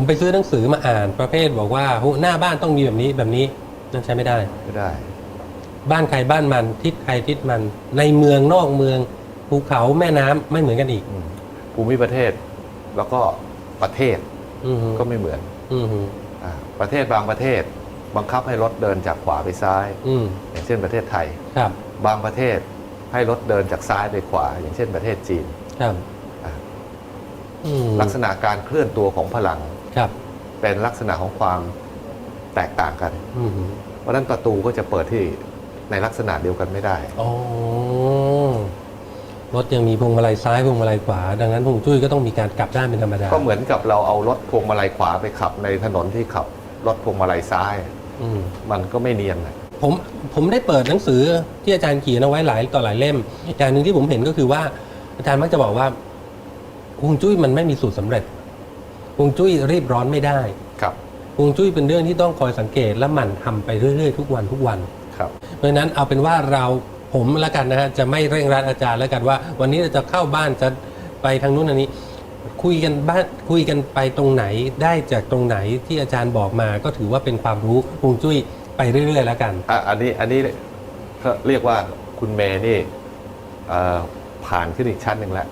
ผมไปซื้อหนังสือมาอ่านประเภทบอกว่าโหหน้าบ้านต้องมีแบบนี้แบบนี้นั่นใช้ไม่ได้ไม่ได้ บ้านใครบ้านมันทิศใครทิศมัน ในเมืองนอกเมืองภูเขาแม่น้ำไม่เหมือนกันอีก อืมภูมิประเทศแล้วก็ประเทศอือฮึก็ไม่เหมือนอือฮึอ่าประเทศบางประเทศ บังคับให้รถเดินจากขวาไปซ้าย อืมอย่างเช่นประเทศไทย ครับบางประเทศให้รถเดินจากซ้ายไปขวา อย่างเช่นประเทศจีน ครับอ่าอืมลักษณะการเคลื่อนตัวของพลัง ครับเป็นลักษณะของความแตกต่างกัน อือฮึเพราะฉะนั้นประตูก็จะเปิดที่ในลักษณะเดียวกันไม่ได้ อ๋อรถยังมีพวงมาลัยซ้ายพวงมาลัยขวา ดังนั้นพวงจุ้ยก็ต้องมีการกลับด้านเป็นธรรมดาก็เหมือนกับเราเอารถพวงมาลัยขวาไปขับในถนนที่ขับรถพวงมาลัยซ้าย อืม มันก็ไม่เนียนนะผมผมได้เปิดหนังสือที่อาจารย์เขียนเอาไว้หลายต่อหลายเล่มอย่างหนึ่งที่ผมเห็นก็คือว่า อาจารย์มักจะบอกว่าฮวงจุ้ยมันไม่มีสูตรสำเร็จฮ วงจุ้ยรีบร้อนไม่ได้ครับฮวงจุ้ยเป็นเรื่องที่ต้องคอยสังเกตและหมั่นทำไปเรื่อยๆ ทุกวันทุกวันครับเพราะฉะนั้นเอาเป็นว่าเราผมละกันนะฮะจะไม่เร่งรัดอาจารย์แล้วกันว่า วันนี้เราจะเข้าบ้านจะไปทางนู้นทางนี้ คุยกันบ้านคุยกันไปตรงไหนได้จากตรงไหนที่อาจารย์บอกมา ก็ถือว่าเป็นความรู้ฮวงจุ้ยไปเรื่อย ๆ แล้วกันอะอันนี้อันนี้ก็เรียกว่าคุณเมย์นี่เอ่อผ่านขึ้นอีกชั้นหนึ่งแล้ว